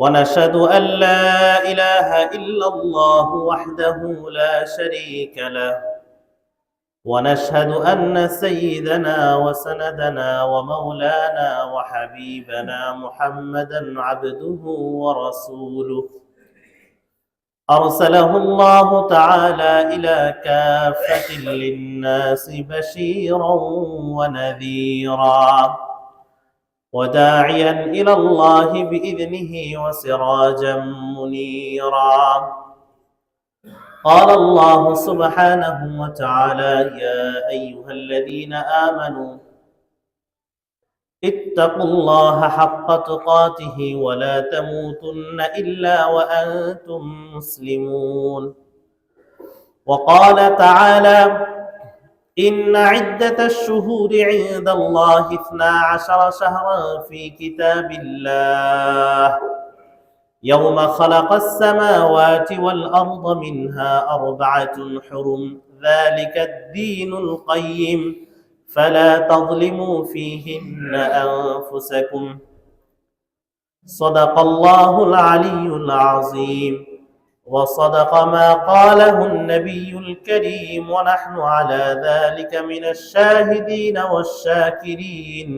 ونشهد أن لا إله إلا الله وحده لا شريك له. ونشهد أن سيدنا وسندنا ومولانا وحبيبنا محمدا عبده ورسوله. أرسله الله تعالى إلى كافة للناس بشيرا ونذيرا. وداعيا إلى الله بإذنه وسراجا منيرا. قال الله سبحانه وتعالى يا أيها الذين آمنوا اتقوا الله حق تقاته ولا تموتن إلا وأنتم مسلمون. وقال تعالى إن عدة الشهور عند الله اثنا عشر شهرا في كتاب الله. يوم خلق السماوات والأرض منها أربعة حرم. ذلك الدين القيم. فلا تظلموا فيهن أنفسكم. صدق الله العلي العظيم. وصدق ما قاله النبي الكريم ونحن على ذلك من الشاهدين والشاكرين.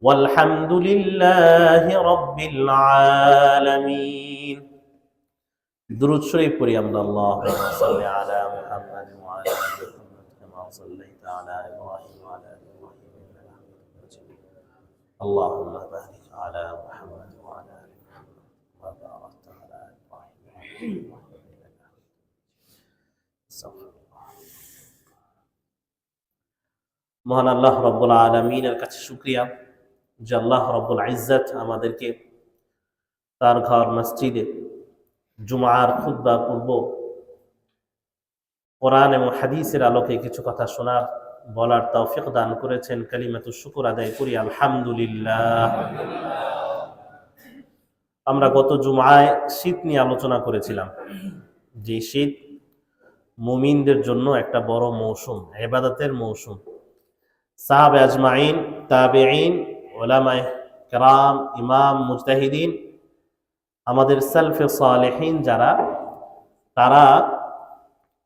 والحمد لله رب العالمين. درود شريف قريم الله. اللهم صل على محمد وعلى ال محمد كما صليت على إبراهيم وعلى ال إبراهيم اللهم بارك على محمد. মহান আল্লাহ রব্বুল আলমিনের কাছে শুক্রিয়া যে আল্লাহ রব্বুল ইজ্জত আমাদেরকে তার ঘর মসজিদে জুমার খুদ্া পূর্ব কোরআন এবং হাদিসের আলোকে কিছু কথা শোনার, বলার তৌফিক দান করেছেন। কালিমাতু শুকুর আদায় করি, আলহামদুলিল্লাহ। আমরা গত জুমায় শীত নিয়ে আলোচনা করেছিলাম। যে শীত মুমিনদের জন্য একটা বড় মৌসুম, এবাদতের মৌসুম। সাহাব আজমাইন তাবেইন ওলামায় কেরাম, ইমাম, মুজতাহিদিন, আমাদের সেলফে সালেহীন যারা, তারা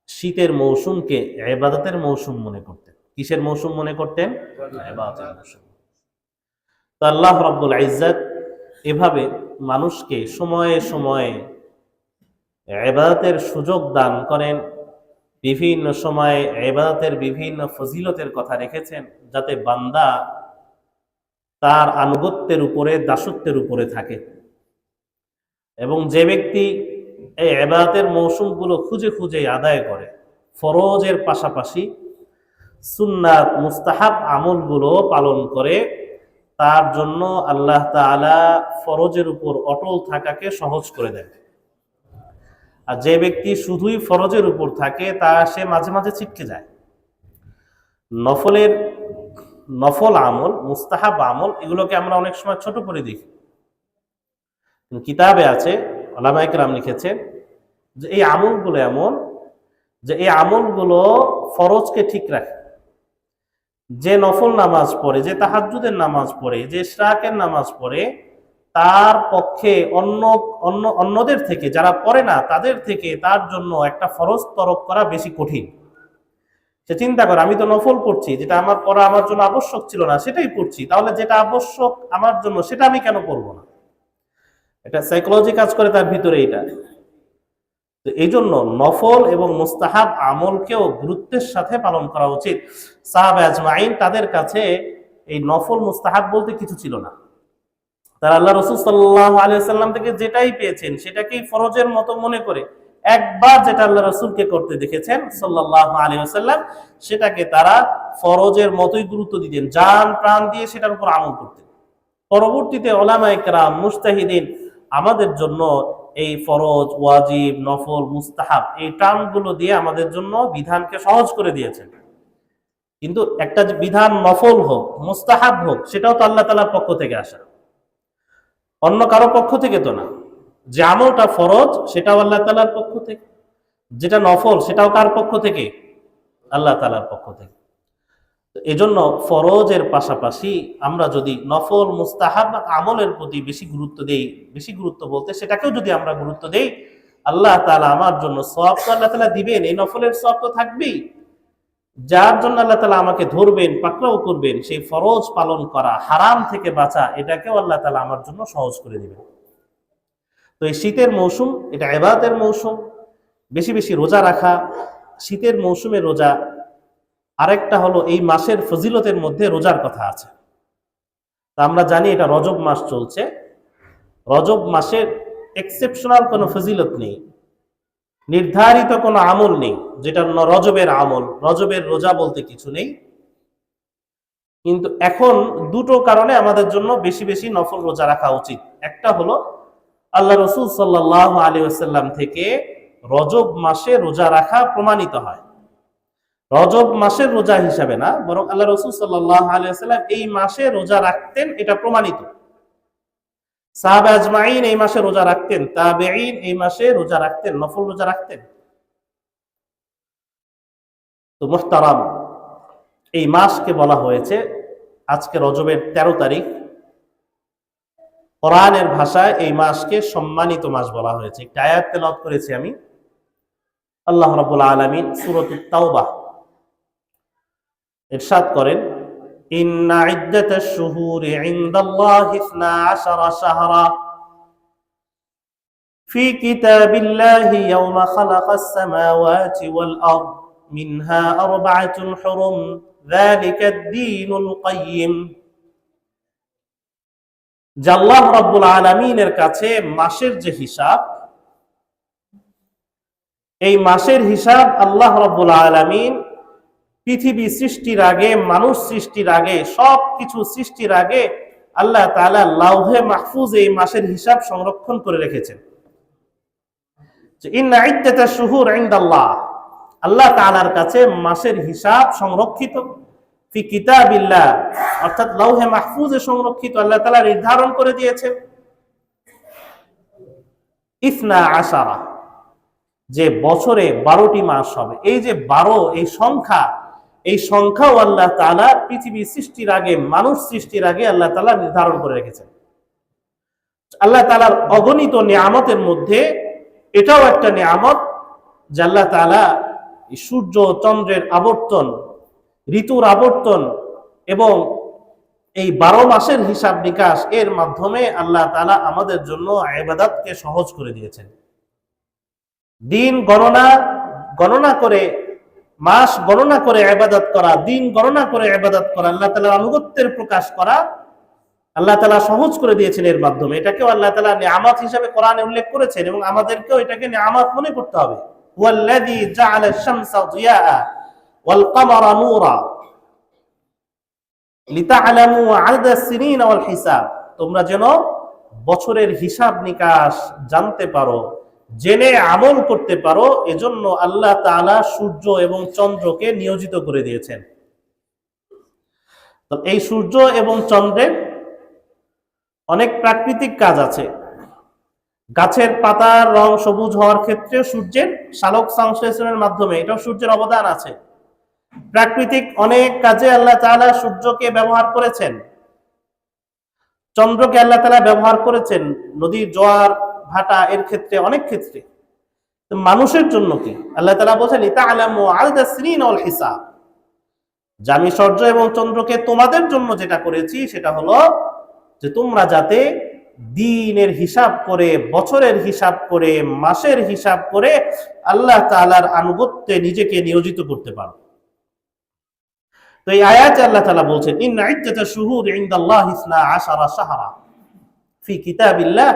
শীতের মৌসুমকে এবাদতের মৌসুম মনে করতেন। কিসের মৌসুম মনে করতেন? তো আল্লাহ রব্বুল ইজ্জত এভাবে মানুষকে সময়ে সময়ে এবাদতের সুযোগ দান করেন বিভিন্ন সময়ে এবাদতের বিভিন্ন ফজিলতের কথা রেখেছেন যাতে বান্দা তার আনুগত্যের উপরে, দাসত্বের উপরে থাকে। এবং যে ব্যক্তি এই এবাদতের মৌসুমগুলো খুঁজে খুঁজে আদায় করে, ফরজের পাশাপাশি সুন্নাত মুস্তাহাব আমলগুলো পালন করে, তার জন্য আল্লাহ তাআলা ফরজের উপর অটল থাকাকে সহজ করে দেয় আর যে ব্যক্তি শুধুই ফরজের উপর থাকে, তা সে মাঝে মাঝে ছিটকে যায়। নফলের, নফল আমল, মুস্তাহাব আমল, এগুলোকে আমরা অনেক সময় ছোট করে দেখি। কিতাবে আছে আলামাইকরাম লিখেছেন যে এই আমলগুলো এমন যে এই আমলগুলো ফরজকে ঠিক রাখে। যে নফল নামাজ পড়ে, যে তাহাজুদের নামাজ পড়ে, যে শ্রাকের নামাজ পড়ে তার পক্ষে অন্য অন্য, অন্যদের থেকে, যারা পড়ে না, তাদের থেকে তার জন্য একটা ফরজ তরক করা বেশি কঠিন। সে চিন্তা করে, আমি তো নফল পড়ছি, যেটা আমার পড়া আমার জন্য আবশ্যক ছিল না, সেটাই পড়ছি। তাহলে যেটা আবশ্যক আমার জন্য, সেটা আমি কেন পড়ব না? এটা সাইকোলজি কাজ করে তার ভিতরে এইটা তো এই জন্য নফল এবং মুস্তাহাব আমলকেও গুরুত্বের সাথে পালন করা উচিত। সাহাব আজমাইন তাদের কাছে এই নফল, মুস্তাহাব বলতে কিছু ছিল না। তারা আল্লাহ রসুল সাল্লাহ আলিয়াল্লাম থেকে যেটাই পেয়েছেন, সেটাকেই ফরজের মতো মনে করে একবার যেটা আল্লাহ রসুলকে করতে দেখেছেন সাল্লাহ আলী আসাল্লাম সেটাকে তারা ফরজের মতোই গুরুত্ব দিতেন। যান প্রাণ দিয়ে সেটার উপর আমল করতেন। পরবর্তীতে ওলামা একরাম মুস্তাহিদিন আমাদের জন্য এই ফরজ, ওয়াজিব, নফল, মুস্তাহাব এই টার্মগুলো দিয়ে আমাদের জন্য বিধানকে সহজ করে দিয়েছেন। কিন্তু একটা বিধান নফল হোক, মুস্তাহাব হোক, সেটাও তো আল্লাহ তালার পক্ষ থেকে আসা। অন্য কারও পক্ষ থেকে তো না। যে আমলটা ফরজ, সেটাও আল্লাহ তালার পক্ষ থেকে। যেটা নফল, সেটাও কার পক্ষ থেকে? আল্লাহ তালার পক্ষ থেকে। এজন্য ফরজের পাশাপাশি আমরা যদি নফল, মুস্তাহাব আমলের প্রতি বেশি গুরুত্ব দেই, বেশি গুরুত্ব বলতে সেটাকেও যদি আমরা গুরুত্ব দেই, আল্লাহ তালা আমার জন্য সব তো আল্লাহ তালা দিবেন। এই নফলের সব তো থাকবেই। যার জন্য আল্লাহ তালা আমাকে ধরবেন, পাকড়াও করবেন, সেই ফরজ পালন করা হারাম থেকে বাঁচা, এটাকেও আল্লাহ তালা আমার জন্য সহজ করে দিবেন। তো এই শীতের মৌসুম, এটা এবাদের মৌসুম, বেশি বেশি রোজা রাখা, শীতের মৌসুমে রোজা। আরেকটা হলো এই মাসের ফজিলতের মধ্যে রোজার কথা আছে। তা আমরা জানি এটা রজব মাস চলছে। রজব মাসের এক্সেপশনাল কোনো ফজিলত নেই। নির্ধারিত কোনো আমল নেই, যেটা রজবের আমল, রজবের রোজা বলতে কিছু নেই। কিন্তু এখন দুটো কারণে আমাদের জন্য বেশি বেশি নফল রোজা রাখা উচিত। একটা হলো, আল্লাহ রসুল সাল্লাহ আলী আসাল্লাম থেকে রজব মাসে রোজা রাখা প্রমাণিত হয়। রজব মাসের রোজা হিসাবে না, বরং আল্লাহ রসুল সাল্লাহ আলী আসাল্লাম এই মাসে রোজা রাখতেন, এটা প্রমাণিত। সাহাবে আজমাইন এই মাসে রোজা রাখতেন, তাবেঈন এই মাসে রোজা রাখতেন, নফল রোজা রাখতেন। তো মুহতারাম, এই মাসকে বলা হয়েছে আজকে রজবের ১৩ তারিখ। কোরআনের ভাষায় এই মাসকে সম্মানিত মাস বলা হয়েছে। একটা আয়াত তেলাওয়াত করেছি আমি। আল্লাহ রাব্বুল আলামিন সূরাতুত তাওবাহ ইরশাদ করেন। إن عدة الشهور عند الله اثنا عشر شهرا في كتاب الله يوم خلق السماوات والأرض منها أربعة حرم ذلك الدين القيم যে আল্লাহ রব্বুল আলমিনের কাছে মাসের যে হিসাব এই মাসের হিসাব আল্লাহ রব্বুল আলমিন পৃথিবী সৃষ্টির আগে, মানুষ সৃষ্টির আগে সব কিছু সৃষ্টির আগে আল্লাহ তাআলা লাউহে মাহফুজ এই মাসের হিসাব সংরক্ষণ করে রেখেছেন। আল্লাহ তাআলার কাছে মাসের হিসাব সংরক্ষিত। ফি কিতাবিল্লাহ। অর্থাৎ লাউহে মাহফুজে সংরক্ষিত আল্লাহ তাআলা নির্ধারণ করে দিয়েছেন। ইসনা আশারা। যে বছরে বারোটি মাস হবে। এই যে বারো, এই সংখ্যা এই সংখ্যাও আল্লাহ তালা পৃথিবী সৃষ্টির আগে, মানুষ সৃষ্টির আগে আল্লাহ তালা নির্ধারণ করে রেখেছেন। আল্লাহ তাআলার অগণিত নিয়ামতের মধ্যে এটাও একটা নিয়ামত যে আল্লাহ তালা সূর্য, চন্দ্রের আবর্তন, ঋতুর আবর্তন এবং এই বারো মাসের হিসাব নিকাশ এর মাধ্যমে আল্লাহ তালা আমাদের জন্য ইবাদতকে সহজ করে দিয়েছেন। দিন গণনা গণনা করে মাস গণনা করে আবাদত করা, দিন গণনা করে আবাদত করা, আল্লাহ তালার আনুগত্যের প্রকাশ করা, আল্লাহ তালা সহজ করে দিয়েছেন এর মাধ্যমে। এটাকেও আল্লাহ তালা নিয়ামত হিসাবে কোরআনে উল্লেখ করেছেন এবং আমাদেরকেও এটাকে নিয়ামত মনে করতে হবে। তোমরা যেন বছরের হিসাব নিকাশ জানতে পারো। জেনে আমল করতে পারো, এজন্য আল্লাহ তাআলা সূর্য এবং চন্দ্রকে নিয়োজিত করে দিয়েছেন। এই সূর্য এবং চন্দ্রের অনেক প্রাকৃতিক কাজ আছে। গাছের পাতার রং সবুজ হওয়ার ক্ষেত্রে সূর্যের শালক সংশ্লেষণের মাধ্যমে এটাও সূর্যের অবদান আছে। প্রাকৃতিক অনেক কাজে আল্লাহ তাআলা সূর্যকে ব্যবহার করেছেন। চন্দ্রকে আল্লাহ তালা ব্যবহার করেছেন। নদীর জোয়ার ভাটা এর ক্ষেত্রে, অনেক ক্ষেত্রে। মানুষের জন্য কি? আল্লাহ তালা বলছেন ইতা আলামু আলদা অল হিসাব। আমি সূর্য এবং চন্দ্রকে তোমাদের জন্য যেটা করেছি, সেটা হলো যে তোমরা যাতে দিনের হিসাব করে, বছরের হিসাব করে, মাসের হিসাব করে আল্লাহ তাআলার আনুগত্যে নিজেকে নিয়োজিত করতে পারো। তো এই আয়াতে আল্লাহ তালা বলছেন, ইন্না শুহুর ইনদাল্লাহি ইসনা আশারা সাহারা ফি কিতাবিল্লাহ।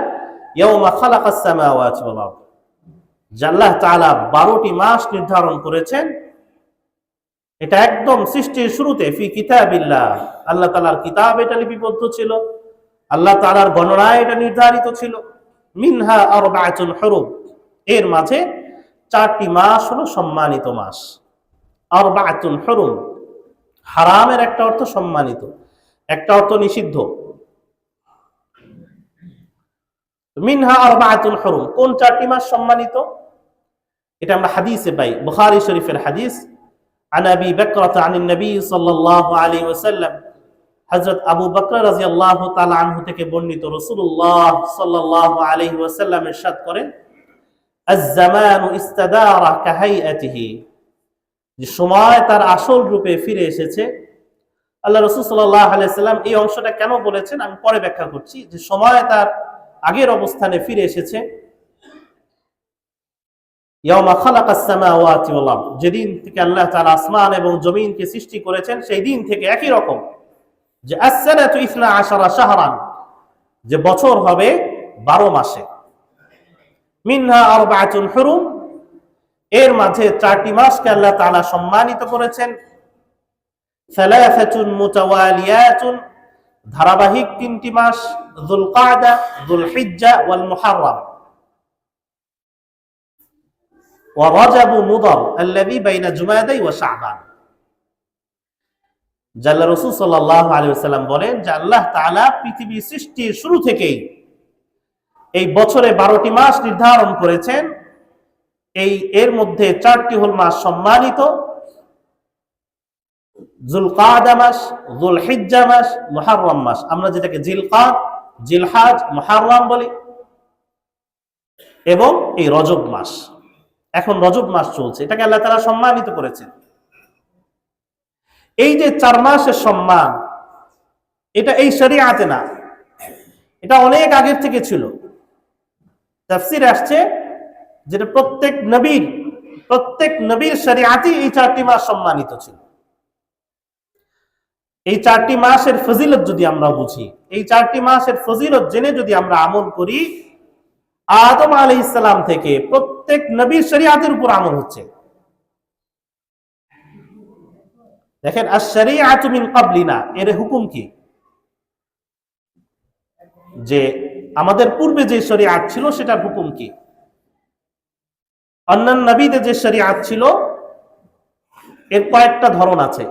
আল্লাহ তাআলা 12টি মাস নির্ধারণ করেছেন, এটা একদম সৃষ্টির শুরুতে, ফি কিতাবিল্লাহ। আল্লাহ তাআলার কিতাব এটা লিপিবদ্ধ ছিল, আল্লাহ তালার গণনায় এটা নির্ধারিত ছিল। মিনহা আরবাআতুন হুরুম। এর মাঝে চারটি মাস হলো সম্মানিত মাস। আরবাআতুন হুরুম। হারামের একটা অর্থ সম্মানিত, একটা অর্থ নিষিদ্ধ। মিনহা আরবাআতুন হুরুম কোন চারটি মাস সম্মানিত এটা আমরা হাদিসে পাই বুখারী শরীফের হাদিস عن ابي بكرة عن النبي صلى الله عليه وسلم হযরত আবু বকর রাদিয়াল্লাহু তাআলা আনহু থেকে বর্ণিত রাসূলুল্লাহ সাল্লাল্লাহু আলাইহি ওয়াসাল্লাম ইরশাদ করেন আজ-জামানু ইস্তাদারা কাহাইয়াতিহি যে সময় তার আসল রূপে ফিরে এসেছে আল্লাহ রসুল সাল্লাল্লাহু আলাইহি সাল্লাম এই অংশটা কেন বলেছেন আমি পরে ব্যাখ্যা করছি যে সময় তার আগের অবস্থানে ফিরে এসেছে। যেদিন থেকে আল্লাহ তাআলা আসমান এবং জমিনকে সৃষ্টি করেছেন, সেই দিন থেকে একই রকম। যে as-sanatu আশারা যে বছর হবে বারো মাসে। মিনহা আরবাআতুন হুরুম, এর মাঝে চারটি মাসকে আল্লাহ তাআলা সম্মানিত করেছেন। সালাসাতুন মুতাওয়ালিয়াতুন ধারাবাহিক তিনটি মাস দুল কায়দা দুল হিজ্জা ওয়াল মুহাররাম বলেন যে আল্লাহ তাআলা পৃথিবীর সৃষ্টির শুরু থেকেই এই বছরে বারোটি মাস নির্ধারণ করেছেন। এই এর মধ্যে চারটি হল মাস সম্মানিত জুলকাদা মাস মাস মাস। আমরা যেটাকে জিলকাদ, জিলহাজ বলি। এবং এই রজব মাস। এখন রজব মাস চলছে। এটাকে আল্লাহ তারা সম্মানিত করেছেন। এই যে চার মাসের সম্মান, এটা এই শরিয়াতে না। এটা অনেক আগের থেকে ছিল। তাফসির আসছে যেটা প্রত্যেক নবীর প্রত্যেক নবীর শরিয়াতে এই চারটি মাস সম্মানিত ছিল। এই চারটি মাসের ফজিলত যদি আমরা বুঝি, এই চারটি মাসের ফজিলত জেনে যদি আমরা আমল করি, আদম আলী ইসলাম থেকে প্রত্যেক নবীর শরিয়াতের উপর আমল হচ্ছে। দেখেন আর শরিয়াত মিন কাবলিনা এর হুকুম কি? যে আমাদের পূর্বে যে শরিয়াত ছিল, সেটার হুকুম কি? অন্যান্য নবীদের যে শরিয়াত ছিল, এর কয়েকটা ধরন আছে।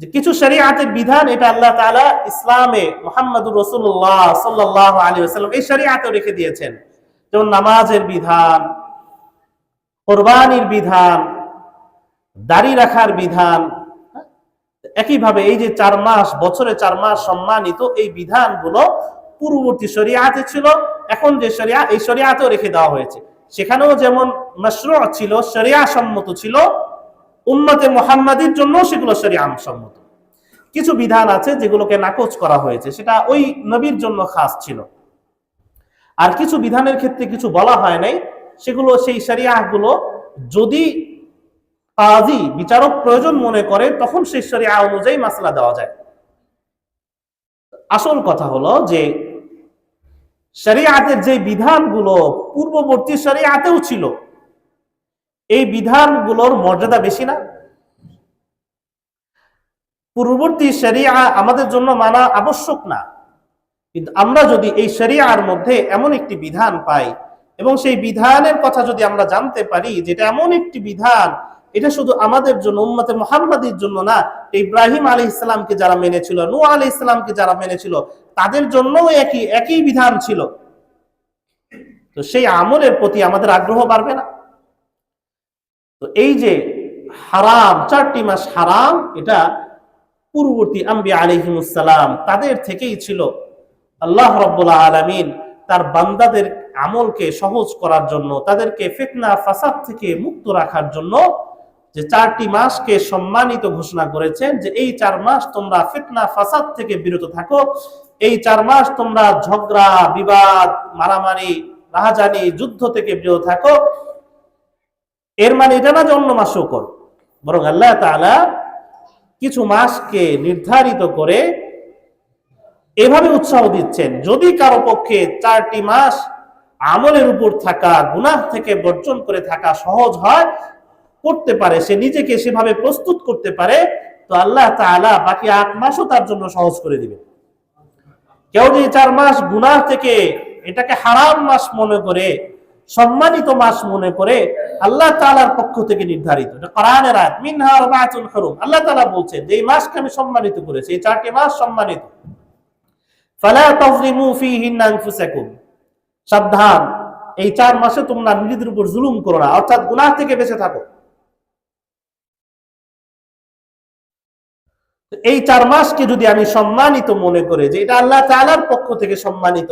যে কিছু শরিয়াতের বিধান এটা আল্লাহ তাআলা ইসলামে মোহাম্মদুর রসুল্লাহ সাল্লাহ আলী আসাল্লাম এই শরিয়াতেও রেখে দিয়েছেন। যেমন নামাজের বিধান, কোরবানির বিধান, দাড়ি রাখার বিধান একইভাবে এই যে চার মাস, বছরে চার মাস সম্মানিত এই বিধানগুলো পূর্ববর্তী শরিয়াতে ছিল, এখন যে শরিয়া এই শরিয়াতেও রেখে দেওয়া হয়েছে। সেখানেও যেমন মশরু ছিল শরিয়া সম্মত ছিল উম্মতে মোহাম্মদের জন্য সেগুলো শরিয়া সম্মত। কিছু বিধান আছে যেগুলোকে নাকচ করা হয়েছে, সেটা ওই নবীর জন্য খাস ছিল। আর কিছু বিধানের ক্ষেত্রে কিছু বলা হয় নাই, সেগুলো সেই শরিয়াগুলো যদি কাজী, বিচারক প্রয়োজন মনে করে, তখন সেই শরিয়া অনুযায়ী মাসলা দেওয়া যায়। আসল কথা হলো যে শরিয়াতের যে বিধানগুলো পূর্ববর্তী শরিয়াতেও ছিল এই বিধানগুলোর মর্যাদা বেশি না? পূর্ববর্তী শরিয়া আমাদের জন্য মানা আবশ্যক না। কিন্তু আমরা যদি এই শরিয়ার মধ্যে এমন একটি বিধান পাই এবং সেই বিধানের কথা যদি আমরা জানতে পারি যেটা এমন একটি বিধান, এটা শুধু আমাদের জন্য, উম্মতে মোহাম্মদের জন্য না, ইব্রাহিম আলী ইসলামকে যারা মেনেছিল নু আলী ইসলামকে যারা মেনেছিল, তাদের জন্য একই একই বিধান ছিল। তো সেই আমলের প্রতি আমাদের আগ্রহ বাড়বে না। তো এই যে হারাম, চারটি মাস হারাম, এটা পূর্ববর্তী আম্বি আলিহিমুসালাম তাদের থেকেই ছিল। আল্লাহ রব্বুল্লাহ আলমিন তার বান্দাদের আমলকে সহজ করার জন্য, তাদেরকে ফেতনা, ফাসাদ থেকে মুক্ত রাখার জন্য যে চারটি মাসকে সম্মানিত ঘোষণা করেছেন যে এই চার মাস তোমরা ফিতনা, ফাসাদ থেকে বিরত থাকো। এই চার মাস তোমরা ঝগড়া, বিবাদ, মারামারি, রাহাজানি, যুদ্ধ থেকে বিরত থাকো। এর মানে এটা না যে অন্য মাসও করো। বরং আল্লাহ তাআলা কিছু মাসকে নির্ধারিত করে এভাবে উৎসাহ দিচ্ছেন, যদি কারও পক্ষে চারটি মাস আমলের উপর থাকা, গুনাহ থেকে বর্জন করে থাকা সহজ হয়, করতে পারে, সে নিজেকে সেভাবে প্রস্তুত করতে পারে, তো আল্লাহ তাআলা বাকি আট মাসও তার জন্য সহজ করে দিবে কেউ যদি চার মাস গুনাহ থেকে এটাকে হারাম মাস মনে করে সম্মানিত মাস মনে করে আল্লাহ তাআলার পক্ষ থেকে নির্ধারিত। আল্লাহ তাআলা বলছেন যে এই মাসকে আমি সম্মানিত করেছি, এই চারটি মাস সম্মানিত। সাবধান, এই চার মাসে তোমরা নিজেদের উপর জুলুম করো না, অর্থাৎ গুনাহ থেকে বেঁচে থাকো। এই চার মাসকে যদি আমি সম্মানিত মনে করে যে এটা আল্লাহ তাআলার পক্ষ থেকে সম্মানিত,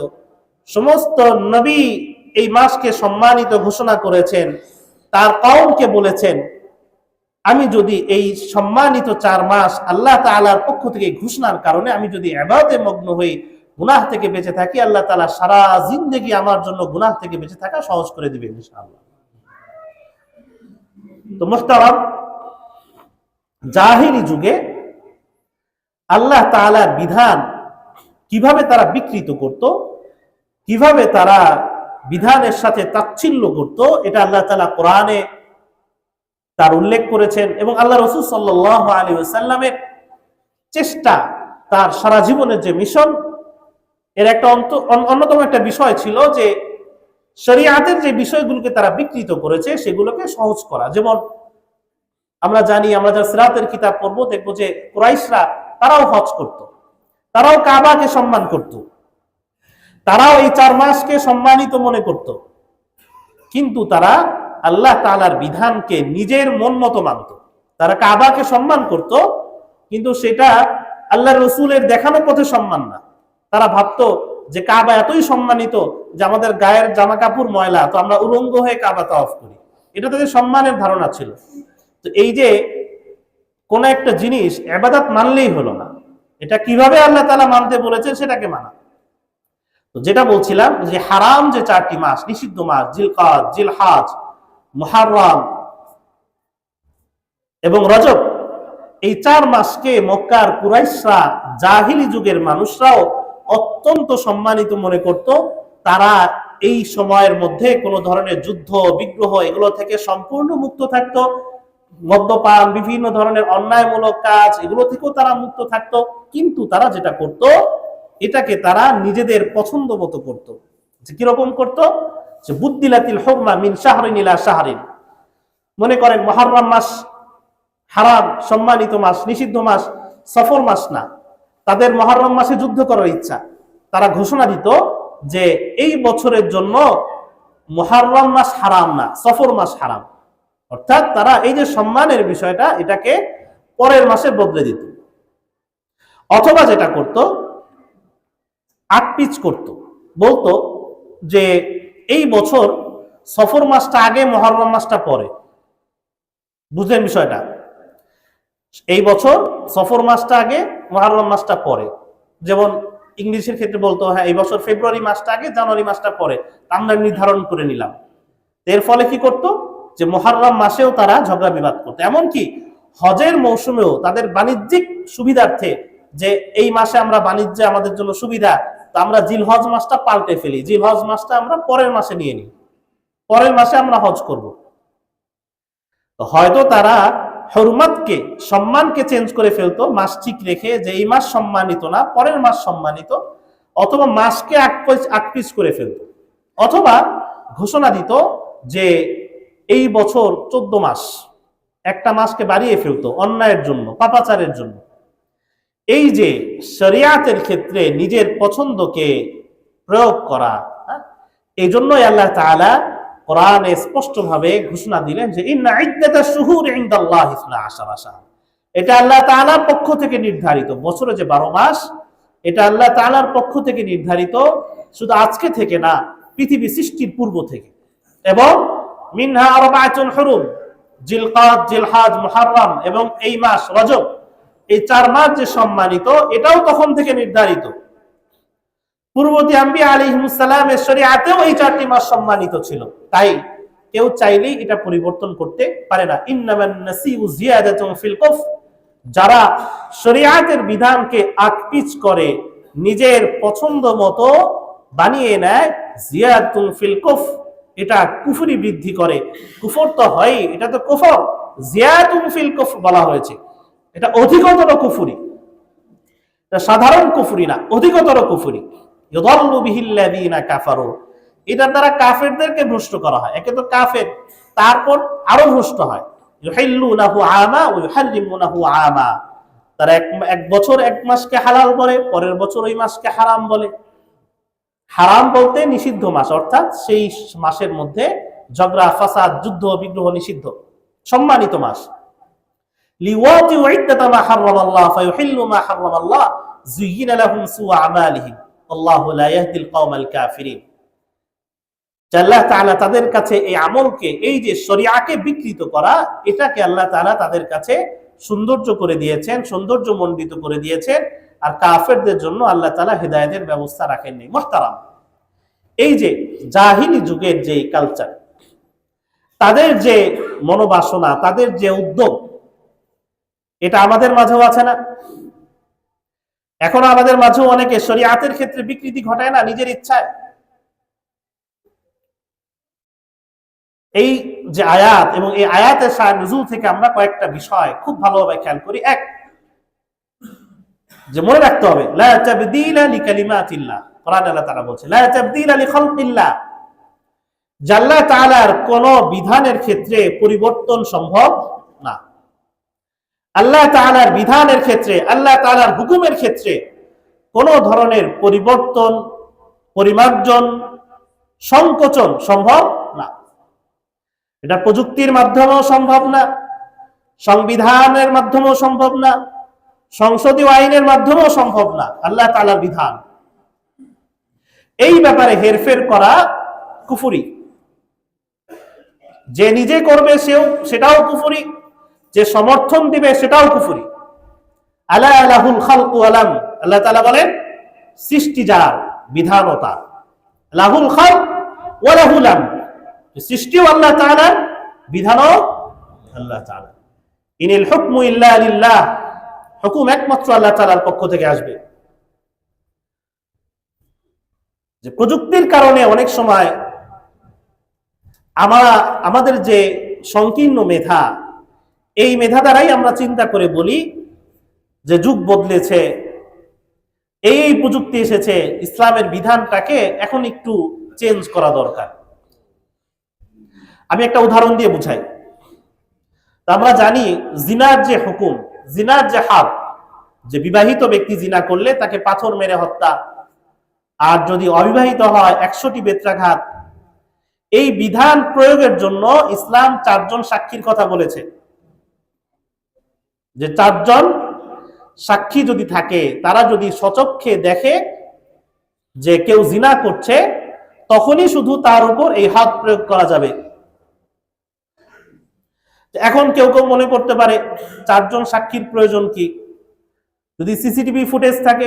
সমস্ত নবী এই মাসকে সম্মানিত ঘোষণা করেছেন, তার কওমকে বলেছেন, আমি যদি এই সম্মানিত চার মাস আল্লাহ তাআলার পক্ষ থেকে ঘোষণার কারণে আমি যদি এবাদতে মগ্ন হই, গুনাহ থেকে বেঁচে থাকি, আল্লাহ তাআলা সারা জিন্দেগি আমার জন্য গুনাহ থেকে বেঁচে থাকা সহজ করে ইনশাআল্লাহ। তো মুহতারাম, জাহিলি যুগে আল্লাহ তাআলার বিধান কীভাবে তারা বিকৃত করত, কীভাবে তারা বিধানের সাথে তাচ্ছিল্য করত, এটা আল্লাহ তাআলা কোরআনে তার উল্লেখ করেছেন এবং আল্লাহ রসুল সাল্লাহ আলী সাল্লামের চেষ্টা, তার সারা জীবনের যে মিশন, এর একটা অন্যতম একটা বিষয় ছিল যে শরিয়াতের যে বিষয়গুলোকে তারা বিকৃত করেছে, সেগুলোকে সহজ করা। যেমন আমরা জানি, আমরা যারা সিরাতের কিতাব পড়ব, দেখব যে কুরাইশরা তারাও হজ করত, তারাও কাবাকে সম্মান করত। তারাও এই চার মাসকে সম্মানিত মনে করত। কিন্তু তারা আল্লাহ তাআলার বিধানকে নিজের মন মতো মানত। তারা কাবাকে সম্মান করত, কিন্তু সেটা আল্লাহ রসুলের দেখানো পথে সম্মান না। তারা ভাবতো যে কাবা এতই সম্মানিত যে আমাদের গায়ের জামা কাপড় ময়লা, তো আমরা উলঙ্গ হয়ে কাবা তা অফ করি। এটা তাদের সম্মানের ধারণা ছিল। তো এই যে কোন একটা জিনিস এবাদাত মানলেই হলো না। এটা কীভাবে আল্লাহ তালা মানতে বলেছেন সেটাকে মানা। তো যেটা বলছিলাম যে হারাম যে চারটি মাস, নিষিদ্ধ মাস, জিলকাদ, জিলহাজ, মুহাররম এবং রজব, এই চার মাসকে মক্কার কুরাইশরা জাহিলি যুগের মানুষরাও অত্যন্ত সম্মানিত মনে করত। তারা এই সময়ের মধ্যে কোনো ধরনের যুদ্ধ, বিগ্রহ এগুলো থেকে সম্পূর্ণ মুক্ত থাকতো। মদ্যপান, বিভিন্ন ধরনের অন্যায়মূলক কাজ এগুলো থেকেও তারা মুক্ত থাকতো। কিন্তু তারা যেটা করত এটাকে তারা নিজেদের পছন্দ মতো করত। যে কীরকম করত? যে বুদ্দিলাতিল হকমা মিন শাহরিন ইলা শাহরিন। মনে করেন মহরম মাস হারাম, সম্মানিত মাস, নিষিদ্ধ মাস সফর মাস না। তাদের মহরম মাসে যুদ্ধ করার ইচ্ছা। তারা ঘোষণা দিত যে এই বছরের জন্য মহরম মাস হারাম না সফর মাস হারাম। অর্থাৎ তারা এই যে সম্মানের বিষয়টা, এটাকে পরের মাসে বদলে দিত। অথবা যেটা করত আটপিচ করত। বলতো যে এই বছর সফর মাসটা আগে, মহরম মাসটা পরে। বুঝলেন বিষয়টা? এই বছর সফর মাসটা আগে, মহরম মাসটা পরে। যেমন ইংলিশের ক্ষেত্রে বলতো হ্যাঁ এই বছর ফেব্রুয়ারি মাসটা আগে, জানুয়ারি মাসটা পরে। আমরা নির্ধারণ করে নিলাম। এর ফলে কি করতো? যে মহারম মাসেও তারা ঝগড়া বিবাদ করতো। এমনকি হজের মৌসুমেও তাদের বাণিজ্যিক সুবিধার্থে যে এই মাসে আমরা বাণিজ্যে আমাদের জন্য সুবিধা তো আমরা জিলহজ মাসটা পাল্টে ফেলি। জিলহজ মাসটা আমরা পরের মাসে নিয়ে নিই। পরের মাসে আমরা হজ করব। হয়তো তারা হরমাতকে, সম্মানকে চেঞ্জ করে ফেলতো, মাস ঠিক রেখে যে এই মাস সম্মানিত না, পরের মাস সম্মানিত, অথবা মাসকে আকপিস করে ফেলতো। অথবা ঘোষণা দিত যে এই বছর চোদ্দ মাস একটা মাসকে বাড়িয়ে ফেলতো অন্যায়ের জন্য, পাপাচারের জন্য। এই যে শরিয়াতের ক্ষেত্রে নিজের পছন্দকে প্রয়োগ করা হ্যাঁ, এই জন্যই আল্লাহ তাআলা কোরআনে স্পষ্টভাবে ঘোষণা দিলেন যে এটা আল্লাহ তালার পক্ষ থেকে নির্ধারিত। বছরে যে বারো মাস এটা আল্লাহ তালার পক্ষ থেকে নির্ধারিত। শুধু আজকে থেকে না পৃথিবী সৃষ্টির পূর্ব থেকে। এবং মিনহা আরবাআতুন হুরুম জিলকাদ জিলহাজ মুহাররম এবং এই মাস রজব। এই চার মাস যে সম্মানিত, এটাও তখন থেকে নির্ধারিত। পূর্ববর্তী আম্বি আলিহিমুসালামের শরীআতেও এই চারটি মাস সম্মানিত ছিল। তাই কেউ চাইলেই এটা পরিবর্তন করতে পারে না। যারা শরীআতের বিধানকে আকপিচ করে, নিজের পছন্দ মতো বানিয়ে নেয় জিয়াদাতুন ফিল কুফ এটা কুফরি বৃদ্ধি করে। কুফর তো হয় এটা তো কুফর। জিয়াতুন ফিল কুফ বলা হয়েছে। এটা অধিকতর কুফুরি। এটা সাধারণ কুফুরি না, অধিকতর কুফুরি। কাফারু। এটার দ্বারা কাফেরদেরকে ভ্রষ্ট করা হয়। একে তো কাফের, তারপর আরও ভ্রষ্ট হয়। তারা এক বছর এক মাসকে পরের বছর ওই মাসকে হারাম বলে। হারাম বলতে নিষিদ্ধ মাস, অর্থাৎ সেই মাসের মধ্যে ঝগড়া, ফাসাদ, যুদ্ধ, বিগ্রহ নিষিদ্ধ। সম্মানিত মাস। লিওয়াতিউ ইদ্দাতা মা আল্লাহু তাদের কাছে এই আমলকে, এই যে শরিয়াকে বিকৃত করা, এটাকে আল্লাহ তাআলা তাদের কাছে সৌন্দর্য করে দিয়েছেন, সৌন্দর্য মণ্ডিত করে দিয়েছেন, আর কাফেরদের জন্য আল্লাহ তালা হেদায়েতের ব্যবস্থা রাখেননি মুহতারাম। এই যে জাহিলি যুগের যে কালচার তাদের যে মনোবাসনা, তাদের যে উদ্যোগ এটা আমাদের মাঝেও আছে না। এখন আমাদের মাঝেও অনেকে শরিয়াতের ক্ষেত্রে বিকৃতি ঘটায় না নিজের ইচ্ছায়। এই যে আয়াত এবং এই আয়াতের সায় নজুল থেকে আমরা কয়েকটা বিষয় খুব ভালোভাবে খেয়াল করি। এক, যে মনে রাখতে হবে কোন বিধানের ক্ষেত্রে পরিবর্তন সম্ভব না। আল্লাহ তাআলার বিধানের ক্ষেত্রে, আল্লাহ তাআলার হুকুমের ক্ষেত্রে কোন ধরনের পরিবর্তন, পরিমার্জন, সংকোচন সম্ভব না। এটা প্রযুক্তির মাধ্যমেও সম্ভব না, সংবিধানের মাধ্যমেও সম্ভব না, সংসদীয় আইনের মাধ্যমেও সম্ভব না, আল্লাহ তাআলার বিধান। এই ব্যাপারে হেরফের করা কুফুরি। যে নিজে করবে সেও, সেটাও কুফুরি। যে সমর্থন দিবে সেটাও কুফুরি। আলা আলাহুল খালকু আলাম। আল্লাহ তাআলা বলেন, সৃষ্টি যার বিধানতা লাহুল খাল ওয়া লাহুল আমর। সৃষ্টিও আল্লাহ তাআলার বিধানও আল্লাহ তাআলা। ইনিল হুকমু ইল্লা লিল্লাহ। হুকুম একমাত্র আল্লাহ তাআলার পক্ষ থেকে আসবে। যে প্রযুক্তির কারণে অনেক সময় আমরা, আমাদের যে সংকীর্ণ মেধা এই মেধা দ্বারাই আমরা চিন্তা করে বলি যে যুগ বদলেছে, এই প্রযুক্তি এসেছে, ইসলামের বিধানটাকে এখন একটু চেঞ্জ করা দরকার। আমি একটা উদাহরণ দিয়ে বুঝাই। আমরা জানি জিনার যে হুকুম, জিনার যে হাত, যে বিবাহিত ব্যক্তি জিনা করলে তাকে পাথর মেরে হত্যা, আর যদি অবিবাহিত হয় একশোটি বেত্রাঘাত, এই বিধান প্রয়োগের জন্য ইসলাম চারজন সাক্ষীর কথা বলেছে। যে চারজন সাক্ষী যদি থাকে, তারা যদি সচক্ষে দেখে যে কেউ জিনা করছে, তখনই শুধু তার উপর এই হাত প্রয়োগ করা যাবে। এখন কেউ কেউ মনে করতে পারে, চারজন সাক্ষীর প্রয়োজন কি? যদি সিসিটিভি ফুটেজ থাকে,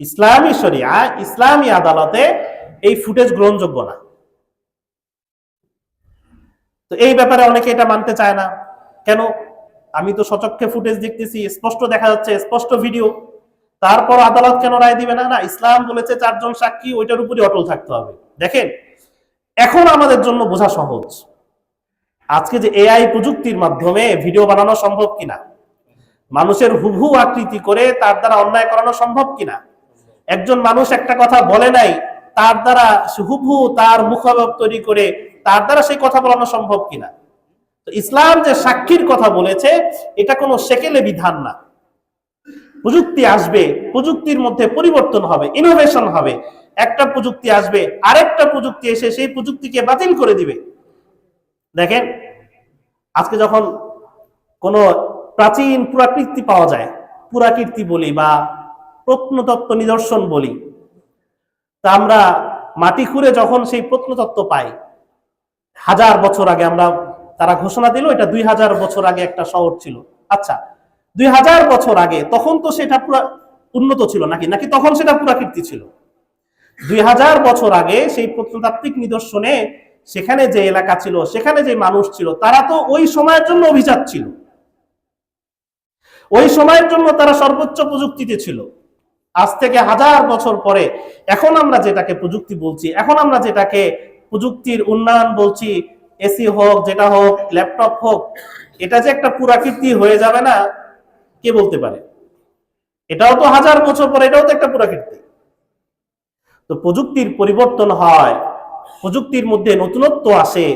ইসলামী শরিয়া, ইসলামী আদালতে এই ফুটেজ গ্রহণযোগ্য না। তো এই ব্যাপারে অনেকে এটা মানতে চায় না। কেন? আমি তো সচক্ষে ফুটেজ দেখতেছি, স্পষ্ট দেখা যাচ্ছে, স্পষ্ট ভিডিও। তারপর আদালত কেন রায় দিবে না? না, ইসলাম বলেছে চারজন সাক্ষী, ওইটার উপরে অটল থাকতে হবে। দেখেন, এখন আমাদের জন্য বোঝা সহজ। আজকে যে এআই প্রযুক্তির মাধ্যমে ভিডিও বানানো সম্ভব কিনা? মানুষের হুবহু আকৃতি করে তার দ্বারা অন্যায় করানো সম্ভব কিনা? একজন মানুষ একটা কথা বলে নাই, তার দ্বারা হুবহু তার মুখাবব তৈরি করে তার দ্বারা সেই কথা বলানো সম্ভব কিনা? ইসলাম যে সাক্ষীর কথা বলেছে, এটা কোনো সেকেলে বিধান না। প্রযুক্তি আসবে, প্রযুক্তির মধ্যে পরিবর্তন হবে ইনোভেশন হবে। একটা প্রযুক্তি আসবে, আরেকটা প্রযুক্তি এসে সেই প্রযুক্তিকে বাতিল করে দিবে। দেখেন, আজকে যখন কোন প্রাচীন পুরাকীর্তি পাওয়া যায়, পুরাকীর্তি বলি বা প্রত্নতত্ত্ব নিদর্শন বলি, তা আমরা মাটি খুঁড়ে যখন সেই প্রত্নতত্ত্ব পাই, হাজার বছর আগে আমরা তারা ঘোষণা দিল, এটা দুই হাজার বছর আগে একটা শহর ছিল। আচ্ছা দুই হাজার বছর আগে তখন তো সেটা পুরা উন্নত ছিল নাকি? নাকি তখন সেটা পুরাকীর্তি ছিল? দুই হাজার বছর আগে সেই প্রত্নতাত্ত্বিক নিদর্শনে সেখানে যে এলাকা ছিল, সেখানে যে মানুষ ছিল, তারা তো ওই সময়ের জন্য অভিজাত ছিল। ওই সময়ের জন্য তারা সর্বোচ্চ প্রযুক্তিতে ছিল। আজ থেকে হাজার বছর পরে এখন আমরা যেটাকে প্রযুক্তি বলছি, এখন আমরা যেটাকে প্রযুক্তির উন্নয়ন বলছি এসি হোক, যেটা হোক, ল্যাপটপ হোক, এটা যে একটা পুরাকীর্তি হয়ে যাবে না, কে বলতে পারে? এটাও তো হাজার বছর পরে, এটাও তো একটা পুরাকীর্তি। তো প্রযুক্তির পরিবর্তন হয়, প্রযুক্তির মধ্যে নতুনত্ব আসে,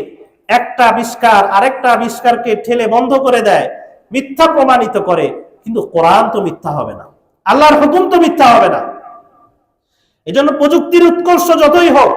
একটা আবিষ্কার আরেকটা আবিষ্কারকে ঠেলে বন্ধ করে দেয়, মিথ্যা প্রমাণিত করে, কিন্তু কোরআন তো মিথ্যা হবে না, আল্লাহর হুকুম তো মিথ্যা হবে না। এজন্য প্রযুক্তির উৎকর্ষ যতই হোক